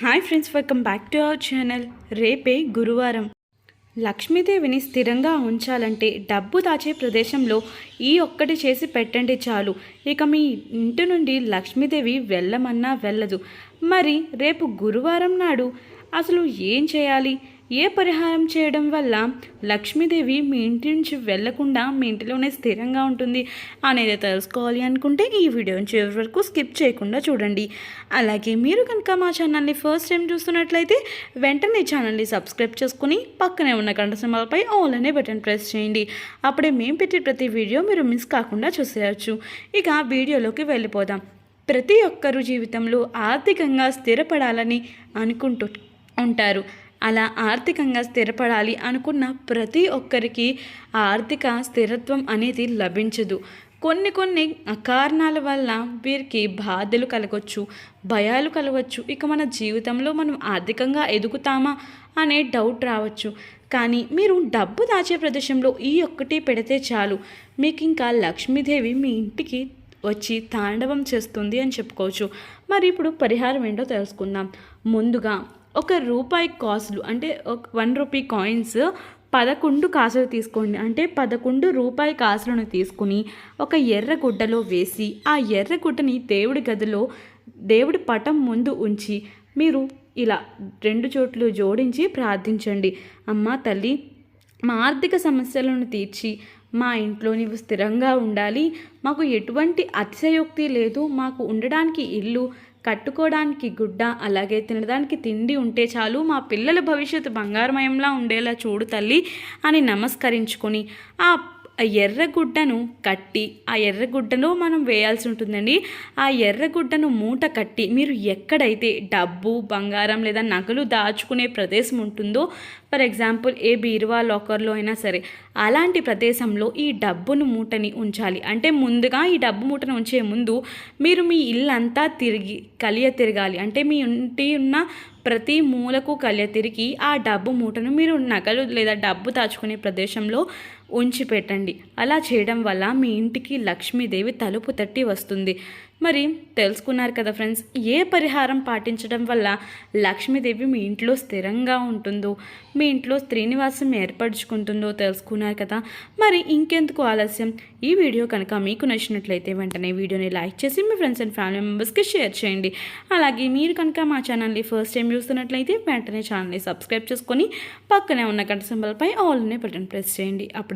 Hi friends welcome back to our channel. రేపే గురువారం. లక్ష్మీదేవిని స్థిరంగా ఉంచాలంటే డబ్బు దాచే ప్రదేశంలో ఈ ఒక్కటి చేసి పెట్టండి చాలు. ఇక మీ ఇంటి నుండి లక్ష్మీదేవి వెళ్ళమన్నా వెళ్ళదు. మరి రేపు గురువారం నాడు అసలు ఏం చేయాలి? ఏ పరిహారం చేయడం వల్ల లక్ష్మీదేవి మీ ఇంటి నుంచి వెళ్ళకుండా మీ ఇంటిలోనే స్థిరంగా ఉంటుంది అనేది తెలుసుకోవాలి అనుకుంటే ఈ వీడియోని చివరి వరకు స్కిప్ చేయకుండా చూడండి. అలాగే మీరు కనుక మా ఛానల్ని ఫస్ట్ టైం చూస్తున్నట్లయితే వెంటనే ఛానల్ని సబ్స్క్రైబ్ చేసుకుని పక్కనే ఉన్న గంట సింబల్పై ఆల్ అనే బటన్ ప్రెస్ చేయండి. అప్పుడే మేము పెట్టే ప్రతి వీడియో మీరు మిస్ కాకుండా చూసేయచ్చు. ఇక వీడియోలోకి వెళ్ళిపోదాం. ప్రతి ఒక్కరు జీవితంలో ఆర్థికంగా స్థిరపడాలని అనుకుంటూ ఉంటారు. అలా ఆర్థికంగా స్థిరపడాలి అనుకున్న ప్రతి ఒక్కరికి ఆర్థిక స్థిరత్వం అనేది లభించదు. కొన్ని కొన్ని కారణాల వల్ల వీరికి బాధలు కలగవచ్చు భయాలు కలగవచ్చు ఇక మన జీవితంలో మనం ఆర్థికంగా ఎదుగుతామా అనే డౌట్ రావచ్చు. కానీ మీరు డబ్బు దాచే ప్రదేశంలో ఈ ఒక్కటి పెడితే చాలు. మీకు ఇంకా లక్ష్మీదేవి మీ ఇంటికి వచ్చి తాండవం చేస్తుంది అని చెప్పుకోవచ్చు. మరి ఇప్పుడు పరిహారం ఏంటో తెలుసుకుందాం. ముందుగా ఒక రూపాయి కాసులు అంటే ఒక వన్ రూపీ కాయిన్స్ పదకొండు కాసులు తీసుకోండి. అంటే పదకొండు రూపాయి కాసులను తీసుకుని ఒక ఎర్ర గుడ్డలో వేసి ఆ ఎర్ర గుడ్డని దేవుడి గదిలో దేవుడి పటం ముందు ఉంచి మీరు ఇలా రెండు చోట్లు జోడించి ప్రార్థించండి. అమ్మ తల్లి మా ఆర్థిక సమస్యలను తీర్చి మా ఇంట్లో నీవు స్థిరంగా ఉండాలి. మాకు ఎటువంటి అతిశయోక్తి లేదు. మాకు ఉండడానికి ఇల్లు కట్టుకోవడానికి గుడ్డ అలాగే తినడానికి తిండి ఉంటే చాలు మా పిల్లల భవిష్యత్తు బంగారమయంలా ఉండేలా చూడు తల్లి అని నమస్కరించుకొని ఆ ఎర్రగుడ్డను కట్టి ఆ ఎర్రగుడ్డలో మనం వేయాల్సి ఉంటుందండి. ఆ ఎర్రగుడ్డను మూట కట్టి మీరు ఎక్కడైతే డబ్బు బంగారం లేదా నగలు దాచుకునే ప్రదేశం ఉంటుందో ఫర్ ఎగ్జాంపుల్ ఏ బీరువా లాకర్లో అయినా సరే అలాంటి ప్రదేశంలో ఈ డబ్బును మూటని ఉంచాలి. అంటే ముందుగా ఈ డబ్బు మూటను ఉంచే ముందు మీరు మీ ఇల్లంతా తిరిగి కలియ తిరగాలి. అంటే మీ ఇంటి ఉన్న ప్రతి మూలకు కలియ తిరిగి ఆ డబ్బు మూటను మీరు నగలు లేదా డబ్బు దాచుకునే ప్రదేశంలో ఉంచి పెట్టండి అలా చేయడం వల్ల మీ ఇంటికి లక్ష్మీదేవి తలుపు తట్టి వస్తుంది. మరి తెలుసుకున్నారు కదా ఫ్రెండ్స్ ఏ పరిహారం పాటించడం వల్ల లక్ష్మీదేవి మీ ఇంట్లో స్థిరంగా ఉంటుందో మీ ఇంట్లో శ్రీనివాసం ఏర్పరచుకుంటుందో తెలుసుకున్నారు కదా. మరి ఇంకెందుకు ఆలస్యం? ఈ వీడియో కనుక మీకు నచ్చినట్లయితే వెంటనే వీడియోని లైక్ చేసి మీ ఫ్రెండ్స్ అండ్ ఫ్యామిలీ మెంబర్స్కి షేర్ చేయండి. అలాగే మీరు కనుక మా ఛానల్ని ఫస్ట్ టైం చూస్తున్నట్లయితే వెంటనే ఛానల్ని సబ్స్క్రైబ్ చేసుకొని పక్కనే ఉన్న గంట సింబల్పై ఆల్ అనే బటన్ ప్రెస్ చేయండి. అప్పుడు